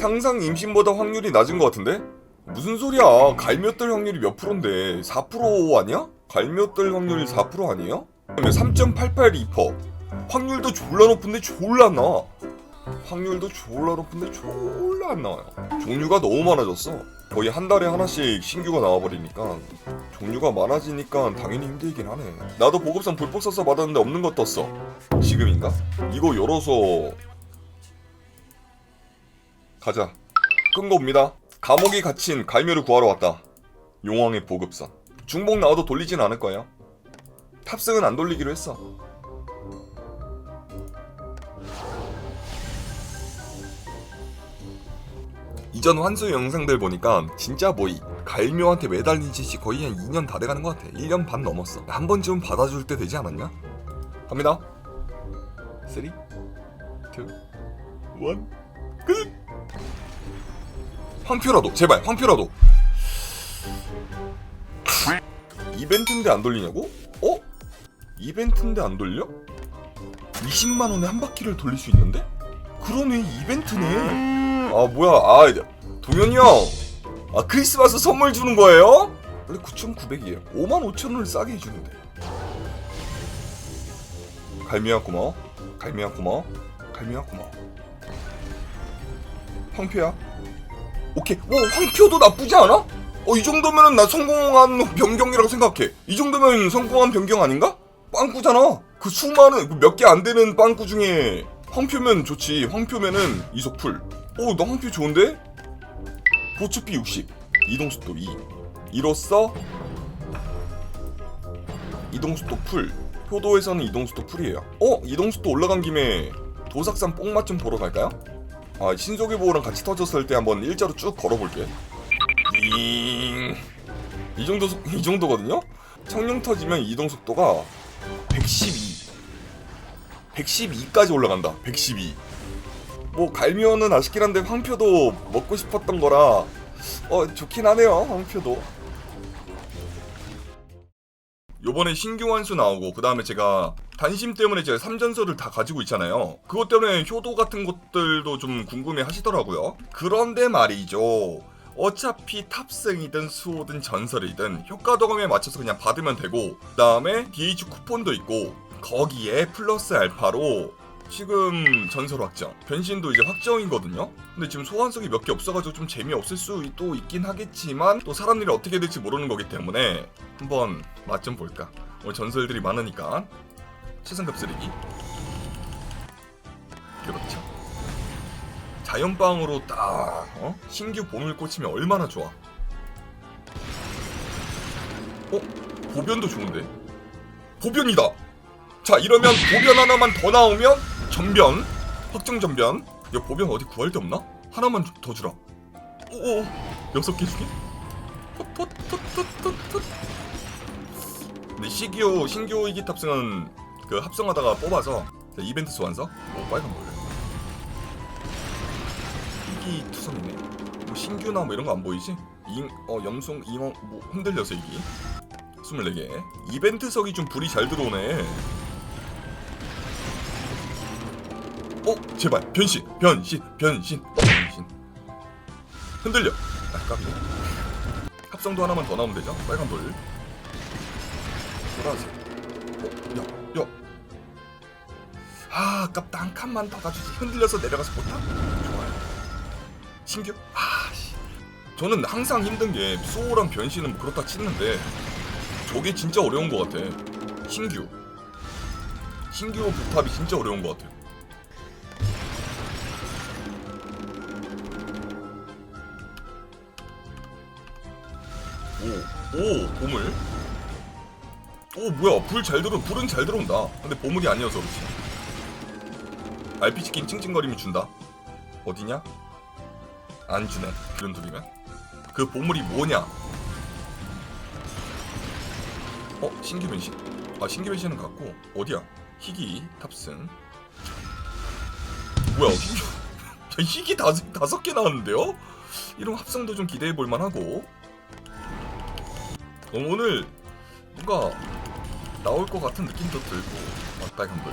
상상 임신보다 확률이 낮은 것 같은데? 무슨 소리야? 갈며뜰 확률이 몇 프로인데? 4% 아니야? 갈며뜰 확률이 4% 아니에요? 3.882%. 확률도 졸라 높은데 졸라 안 나와. 확률도 졸라 높은데 졸라 안 나와요. 종류가 너무 많아졌어. 거의 한 달에 하나씩 신규가 나와버리니까 종류가 많아지니까 당연히 힘들긴 하네. 나도 보급상 불법 써서 받았는데 없는 거 떴어. 지금인가? 이거 열어서 가자. 끈거 옵니다. 감옥에 갇힌 갈묘를 구하러 왔다. 용왕의 보급선. 중복 나와도 돌리진 않을 거예요. 탑승은 안 돌리기로 했어. 이전 환수 영상들 보니까 진짜 뭐이 갈묘한테 매달린 짓이 거의 한 2년 다 돼가는 것 같아. 1년 반 넘었어. 한 번쯤은 받아줄 때 되지 않았냐? 갑니다. 3, 2, 1, 끝! 황표라도 제발 황표라도 이벤트인데 안 돌리냐고? 어? 이벤트인데 안 돌려? 20만 원에 한 바퀴를 돌릴 수 있는데? 그러네 이벤트네 아 뭐야 아 동현이 형 아 크리스마스 선물 주는 거예요? 원래 9,900이에요 5만 5천 원을 싸게 해주는데 갈미야 고마워 갈미야 고마워 갈미야 고마워 황표야 오케이. 와, 황표도 나쁘지 않아? 어, 이 정도면은 나 성공한 변경이라고 생각해. 이 정도면 성공한 변경 아닌가? 빵꾸잖아. 그 수많은 몇 개 안 되는 빵꾸 중에 황표면 좋지. 황표면은 이속풀. 오, 나 황표 좋은데? 보츠피 60. 이동속도 2. 이로써 이동속도 풀. 효도에서는 이동속도 풀이에요. 어? 이동속도 올라간 김에 도삭산 뽕맛 좀 보러 갈까요? 아 신속의 보호랑 같이 터졌을 때 한번 일자로 쭉 걸어볼게. 잉. 이 정도 속- 이 정도거든요. 청룡 터지면 이동 속도가 112. 112까지 올라간다. 112. 뭐 갈미어는 아쉽긴 한데 황표도 먹고 싶었던 거라 어 좋긴 하네요. 황표도. 요번에 신규 환수 나오고 그 다음에 제가 단심 때문에 제가 3전설을 다 가지고 있잖아요. 그것 때문에 효도 같은 것들도 좀 궁금해 하시더라고요. 그런데 말이죠. 어차피 탑승이든 수호든 전설이든 효과 도감에 맞춰서 그냥 받으면 되고 그 다음에 DH 쿠폰도 있고 거기에 플러스 알파로 지금 전설 확정 변신도 이제 확정이거든요. 근데 지금 소환석이 몇 개 없어가지고 좀 재미없을 수도 있긴 하겠지만 또 사람들이 어떻게 될지 모르는 거기 때문에 한번 맛 좀 볼까? 오늘 전설들이 많으니까 최상급 쓰레기. 그렇죠. 자연빵으로 딱 어? 신규 봄을 꽂히면 얼마나 좋아? 어? 보변도 좋은데? 보변이다! 자 이러면 보변 하나만 더 나오면 전변? 확정 전변? 야 보변 어디 구할 데 없나? 하나만 주- 더 주라. 오오 여섯 개 중에 톳톳톳톳톳 근데 시기호 신규 이기 탑승은 그 합성하다가 뽑아서 이벤트 소환서? 오 빨간 불 이기 투성이네. 뭐 신규나 뭐 이런 거 안 보이지? 잉, 어 염송 잉어 뭐 흔들려서 이기. 24개. 이벤트석이 좀 불이 잘 들어오네 어 제발 변신 변신 변신 변신. 흔들려. 아 깜짝이야. 합성도 하나만 더 나오면 되죠? 빨간불 보라색 어? 야 야. 아 아깝다. 한 칸만 더 가주지. 흔들려서 내려가서 못하? 좋아요. 신규? 아 씨. 저는 항상 힘든 게 수호랑 변신은 뭐 그렇다 치는데 저게 진짜 어려운 것 같아. 신규. 신규 부탑이 진짜 어려운 것 같아 오, 오, 보물. 오, 뭐야, 불 잘 들어, 불은 잘 들어온다. 근데 보물이 아니어서 그렇지. RPG 게임 찡찡거리면 준다. 어디냐? 안 주네. 그런 둘이면. 그 보물이 뭐냐? 어, 신규 변신. 아, 신규 변신은 같고, 어디야? 희귀, 탑승. 뭐야, 희귀. 야, 희귀 다섯, 다섯 개 나왔는데요? 이런 합성도 좀 기대해 볼 만 하고. 어, 오늘 뭔가 나올 것 같은 느낌도 들고 맞다 현불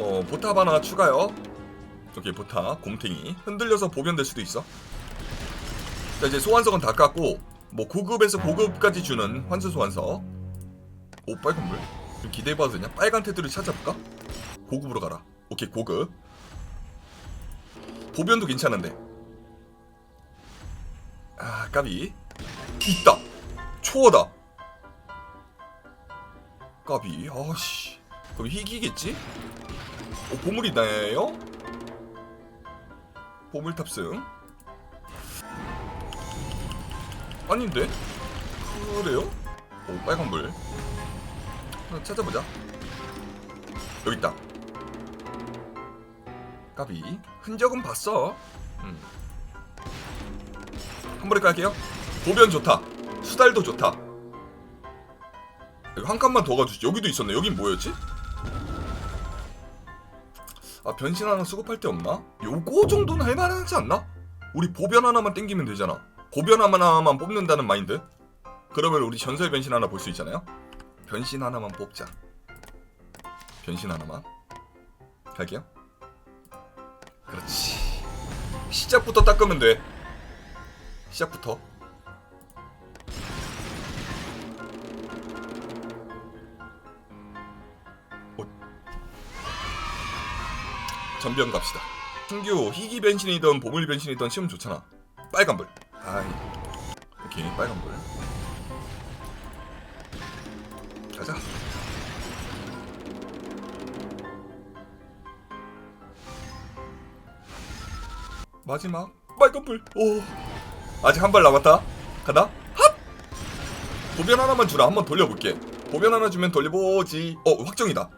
어 보탑 하나 추가요. 오케이 보타 곰탱이. 흔들려서 보변될 수도 있어. 자 이제 소환석은 다 깠고 뭐 고급에서 고급까지 주는 환수 소환석. 오 빨간 물 좀 기대해봐도 되냐? 빨간 테두리 찾아볼까? 고급으로 가라. 오케이 고급. 보변도 괜찮은데 아 까비. 있다. 초어다. 까비. 아씨. 그럼 희귀겠지? 오 보물이 있나요? 보물 탑승. 아닌데? 그래요? 오 빨간불. 찾아보자. 여기 있다. 까비. 흔적은 봤어. 음. 한 번에 깔게요. 보변 좋다. 수달도 좋다. 여기 한 칸만 더 가주지. 여기도 있었네. 여긴 뭐였지? 아 변신 하나 수급할 데 없나? 요거 정도는 할만하지 않나? 우리 보변 하나만 땡기면 되잖아. 보변 하나만 뽑는다는 마인드? 그러면 우리 전설 변신 하나 볼 수 있잖아요. 변신 하나만 뽑자. 변신 하나만. 갈게요. 그렇지. 시작부터 닦으면 돼 시작부터. 어. 전변 갑시다. 신규 희귀 변신이든 보물 변신이든 시험 좋잖아. 빨간불. 아이. 오케이 빨간불. 가자. 마지막 빨간불. 오 아직 한 발 남았다. 가다 핫! 보변 하나만 주라. 한번 돌려볼게. 보변 하나 주면 돌려보지. 어 확정이다.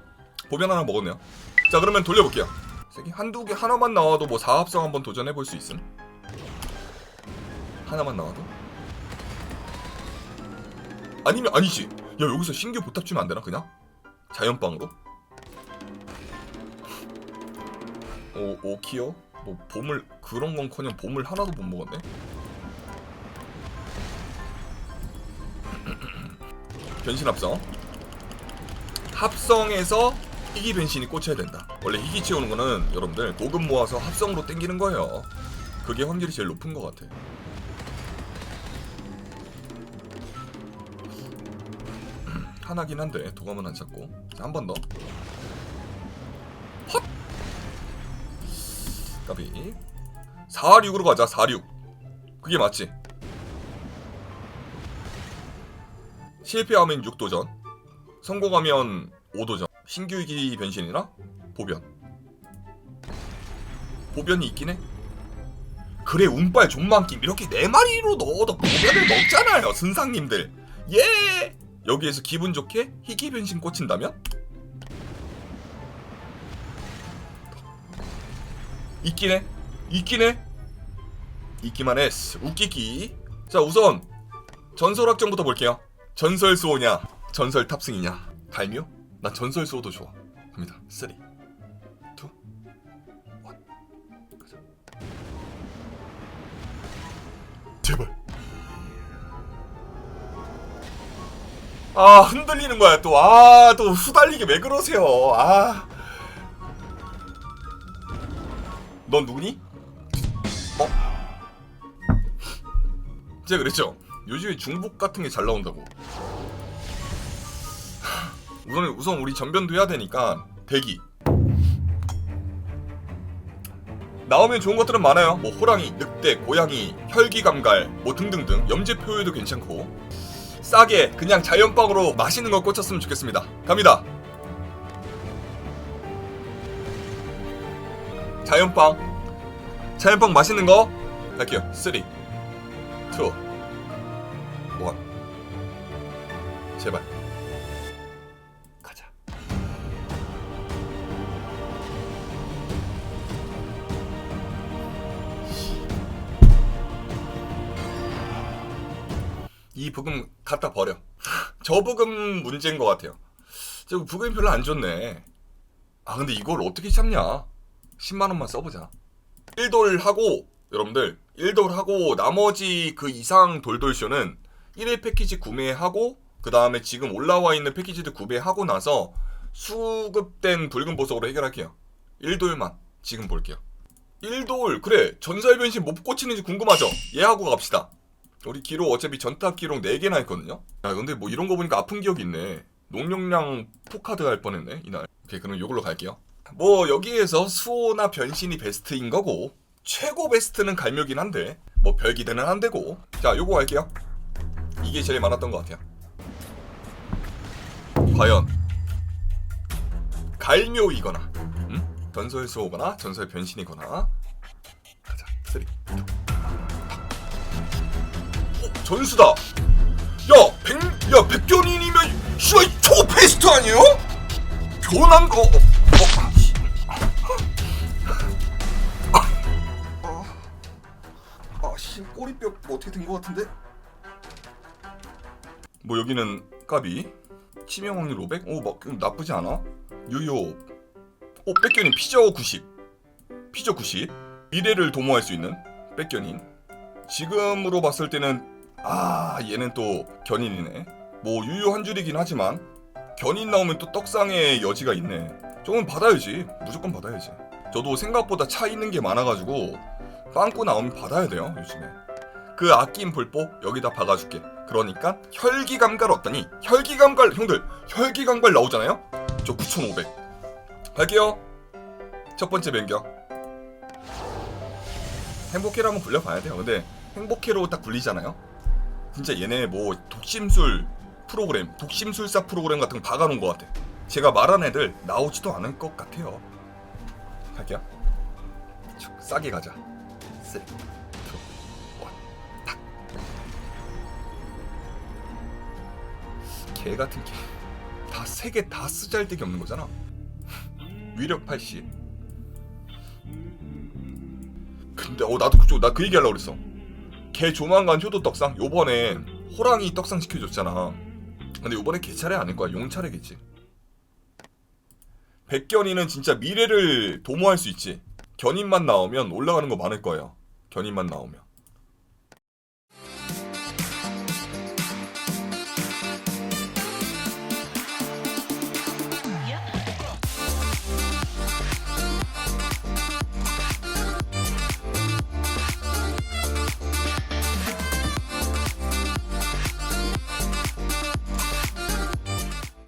보변 하나 먹었네요. 자 그러면 돌려볼게요. 세개 한두 개 하나만 나와도 뭐 사합성 한번 도전해 볼 수 있음. 하나만 나와도? 아니면 아니지. 야 여기서 신규 보탑 주면 안 되나 그냥? 자연빵으로? 오 오키요? 뭐 보물 그런 건커녕 보물 하나도 못 먹었네 변신 합성 합성에서 희귀 변신이 꽂혀야 된다 원래 희귀 채우는 거는 여러분들 고급 모아서 합성으로 땡기는 거예요 그게 확률이 제일 높은 것 같아 하나긴 한데 도감은 안 찾고 한 번 더. 헛. 까비. 46으로 가자. 46. 그게 맞지? 실패하면 6도전. 성공하면 5도전. 신규기 변신이나 보변. 보변이 있긴 해. 그래 운빨 존만김 이렇게 네 마리로 넣어도 보변을 먹잖아요 선상님들 예 여기에서 기분 좋게 희귀 변신 꽂힌다면? 있긴 해. 있긴 해. 있기만 했어. 웃기기. 자, 우선 전설 확정부터 볼게요. 전설 수호냐, 전설 탑승이냐. 갈묘? 나 전설 수호도 좋아. 갑니다. 3, 2, 1. 가자. 제발. 아 흔들리는 거야 또 아 또 후달리게 왜 그러세요 아 넌 누구니? 어? 제가 그랬죠 요즘에 중복 같은 게 잘 나온다고 우선 우선 우리 전변도 해야 되니까 대기 나오면 좋은 것들은 많아요 뭐 호랑이, 늑대, 고양이, 혈기감갈 뭐 등등등 염제 표효도 괜찮고 싸게 그냥 자연빵으로 맛있는 거 꽂혔으면 좋겠습니다. 갑니다. 자연빵. 자연빵 맛있는 거 갈게요. 3, 2, 1. 제발. 이 부금 갖다 버려. 저 부금 문제인 것 같아요. 저 부금이 별로 안 좋네. 아 근데 이걸 어떻게 참냐? 10만 원만 써보자. 1돌 하고 여러분들 1돌 하고 나머지 그 이상 돌돌쇼는 1회 패키지 구매하고 그 다음에 지금 올라와 있는 패키지도 구매하고 나서 수급된 붉은 보석으로 해결할게요. 1돌만 지금 볼게요. 일돌 그래 전사의 변신 못 꽂히는지 궁금하죠? 얘하고 갑시다. 우리 기록 어차피 전탑 기록 4개나 했거든요. 야 근데 뭐 이런 거 보니까 아픈 기억이 있네. 농력량 포카드 갈 뻔했네 이날. 오케이 그럼 이걸로 갈게요. 뭐 여기에서 수호나 변신이 베스트인 거고 최고 베스트는 갈묘긴 한데 뭐 별기대는 안 되고 자 요거 갈게요. 이게 제일 많았던 것 같아요. 과연 갈묘이거나 음? 전설 수호거나 전설 변신이거나 전수다 야 백, 야 백견인이면 씨발 초베스트 아니에요? 변한 거 어, 어, 아, 씨. 아, 아, 아, 씨 꼬리뼈 뭐 어떻게 된 거 같은데? 뭐 여기는 까비 치명 확률 500? 오, 막 음, 나쁘지 않아. 유효. 오, 백견인 피저 90. 피저 90. 미래를 도모할 수 있는 백견인. 지금으로 봤을 때는 아, 얘는 또 견인이네. 뭐 유효 한 줄이긴 하지만 견인 나오면 또 떡상의 여지가 있네. 저건 받아야지. 무조건 받아야지. 저도 생각보다 차 있는 게 많아가지고 빵꾸 나오면 받아야 돼요, 요즘에. 그 아낀 불보 여기다 박아줄게. 그러니까 혈기감갈 어떠니? 혈기감갈 형들 혈기감갈 나오잖아요? 저 9,500. 갈게요. 첫 번째 변경. 행복해로 한번 굴려봐야 돼요. 근데 행복해로 딱 굴리잖아요. 진짜 얘네 뭐 독심술 프로그램, 독심술사 프로그램 같은 거 박아놓은 것 같아. 제가 말한 애들 나오지도 않을 것 같아요. 쭉 싸게 가자. 쓰리, 투, 원, 탁. 개 같은 개. 다 세 개 다 쓰잘데기 없는 거잖아. 위력 80. 근데 어 나도 그쪽 나 그 얘기 하려고 그랬어. 개 조만간 효도 떡상. 요번에 호랑이 떡상 시켜줬잖아. 근데 요번에 개 차례 아닐 거야. 용 차례겠지. 백견이는 진짜 미래를 도모할 수 있지. 견인만 나오면 올라가는 거 많을 거예요. 견인만 나오면.